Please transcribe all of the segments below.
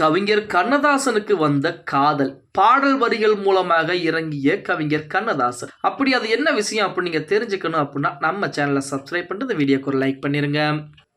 கவிஞர் கண்ணதாசனுக்கு வந்த காதல். பாடல் வரிகள் மூலமாக இறங்கிய கவிஞர் கண்ணதாசன். அப்படி அது என்ன விஷயம் அப்படி நீங்கள் தெரிஞ்சுக்கணும் அப்படின்னா நம்ம சேனலை சப்ஸ்கிரைப் பண்ணிட்டு இந்த வீடியோக்கு ஒரு லைக் பண்ணிருங்க.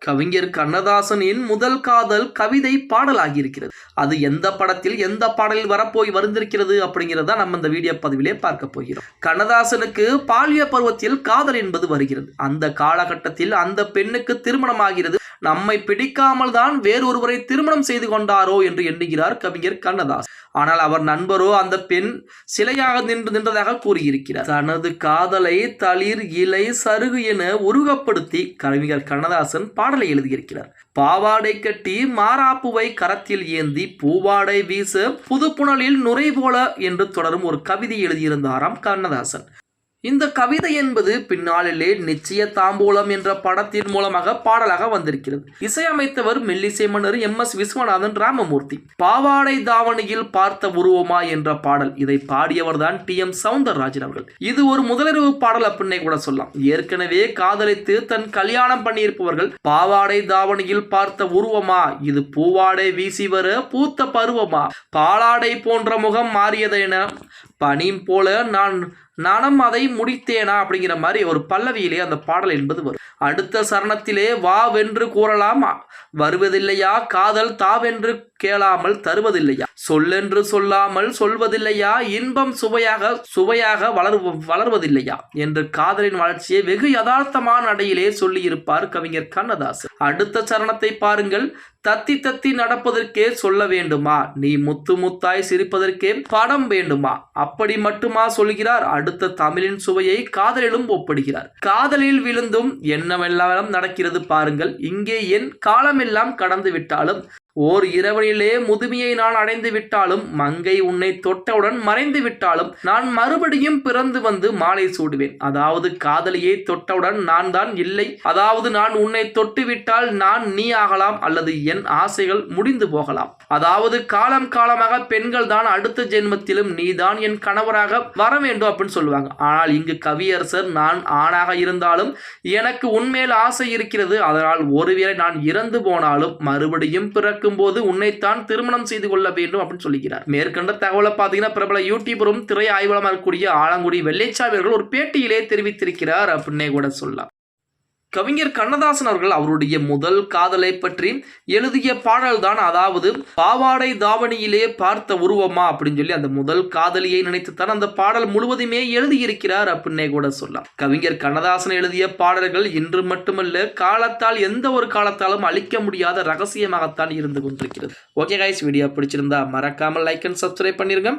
கவிஞர் கண்ணதாசனின் முதல் காதல் கவிதை பாடலாகி இருக்கிறது. அது எந்த படத்தில் எந்த பாடலில் வரப்போய் வருந்திருக்கிறது அப்படிங்கிறத நம்ம இந்த வீடியோ பதிவிலே பார்க்க போகிறோம். கண்ணதாசனுக்கு பாலிய பருவத்தில் காதல் என்பது வருகிறது. அந்த காலகட்டத்தில் அந்த பெண்ணுக்கு திருமணமாகிறது. நம்மை பிடிக்காமல் தான் வேறொருவரை திருமணம் செய்து கொண்டாரோ என்று எண்ணுகிறார் கவிஞர் கண்ணதாஸ். ஆனால் அவர் நண்பரோ அந்த பெண் சிலையாக நின்று நின்றதாக கூறியிருக்கிறார். தனது காதலை தளிர் இலை சருகு என உருகப்படுத்தி கவிஞர் கண்ணதாசன் பாடலை எழுதியிருக்கிறார். பாவாடை கட்டி மாறாப்புவை கரத்தில் ஏந்தி பூவாடை வீச புதுப்புணலில் நுரை போல என்று தொடரும் ஒரு கவிதை எழுதியிருந்தாராம் கண்ணதாசன். இந்த கவிதை என்பது பின்னாளிலே நிச்சய தாம்பூலம் என்ற படத்தின் மூலமாக பாடலாக வந்திருக்கிறது. இசையமைத்தவர் மெல்லிசை மன்னர் எம். எஸ். விஸ்வநாதன் ராமமூர்த்தி. பாவாடை தாவணியில் பார்த்த உருவமா என்ற பாடல். இதை பாடியவர்தான் டி. எம். சவுந்தரராஜன் அவர்கள். இது ஒரு முதலிரவு பாடல் அப்படின்னே கூட சொல்லலாம். ஏற்கனவே காதலித்து தன் கல்யாணம் பண்ணியிருப்பவர்கள் பாவாடை தாவணியில் பார்த்த உருவமா? இது பூவாடை வீசி வர பூத்த பருவமா? பாலாடை போன்ற முகம் மாறியதென பனி போல நான் நானும் அதை முடித்தேனா அப்படிங்கிற மாதிரி ஒரு பல்லவியிலே அந்த பாடல் என்பது வரும். அடுத்த சரணத்திலே வா வென்று கூறலாம். வருவதில்லையா? காதல் தாவென்று கேளாமல் தருவதில்லையா? சொல்லென்று சொல்லாமல் சொல்வதில்லையா? இன்பம் சுவையாக சுவையாக வளர் வளர்வதில்லையா? என்று காதலின் வளர்ச்சியை வெகு யதார்த்தமான அடையிலே சொல்லியிருப்பார் கவிஞர் கண்ணதாசன். அடுத்த சரணத்தை பாருங்கள். தத்தி தத்தி நடப்பதற்கே சொல்ல வேண்டுமா? நீ முத்து முத்தாய் சிரிப்பதற்கே படம் வேண்டுமா? அப்படி மட்டுமா சொல்கிறார். அடுத்த தமிழின் சுவையை காதலிலும் ஒப்படுகிறார். காதலில் விழுந்தும் என்னவெல்லாம் நடக்கிறது பாருங்கள். இங்கே என் காலமெல்லாம் கடந்து விட்டாலும் ஓர் இரவனிலே முதுமையை நான் அடைந்து விட்டாலும் மங்கை உன்னை தொட்டவுடன் மறைந்து விட்டாலும் நான் மறுபடியும் பிறந்து வந்து மாலை சூடுவேன். அதாவது காதலியை தொட்டவுடன் நான் தான் இல்லை. அதாவது நான் உன்னை தொட்டு விட்டால் நான் நீ ஆகலாம் அல்லது என் ஆசைகள் முடிந்து போகலாம். அதாவது காலம் காலமாக பெண்கள் தான் அடுத்த ஜென்மத்திலும் நீதான் என் கணவராக வர வேண்டும் அப்படின்னு சொல்லுவாங்க. ஆனால் இங்கு கவியரசர் நான் ஆணாக இருந்தாலும் எனக்கு உன்மேல் ஆசை இருக்கிறது. அதனால் ஒருவேளை நான் இறந்து போனாலும் மறுபடியும் பிறக்கும் போது உன்னைத்தான் திருமணம் செய்து கொள்ள வேண்டும் அப்படின்னு சொல்லிக்கிறார். மேற்கண்ட தகவலை பார்த்தீங்கன்னா பிரபல யூடியூபரும் திரை ஆய்வாளமாக இருக்கக்கூடிய ஆலங்குடி வெள்ளைச்சாவியர்கள் ஒரு பேட்டியிலே தெரிவித்திருக்கிறார் அப்படின்னே கூட சொல்லலாம். கவிஞர் கண்ணதாசன் அவர்கள் அவருடைய முதல் காதலை பற்றி எழுதிய பாடல்தான் அதாவது பாவாடை தாவணியிலே பார்த்த உருவமா? அப்படின்னு சொல்லி அந்த முதல் காதலியை நினைத்துத்தான் அந்த பாடல் முழுவதுமே எழுதியிருக்கிறார் அப்படின்னே கூட சொல்லலாம். கவிஞர் கண்ணதாசன் எழுதிய பாடல்கள் இன்று மட்டுமல்ல காலத்தால் எந்த ஒரு காலத்தாலும் அழிக்க முடியாத ரகசியமாகத்தான் இருந்து கொண்டிருக்கிறது. ஓகே கைஸ் வீடியோ பிடிச்சிருந்தா மறக்காமல் லைக் அண்ட் சப்ஸ்கிரைப் பண்ணிருங்க.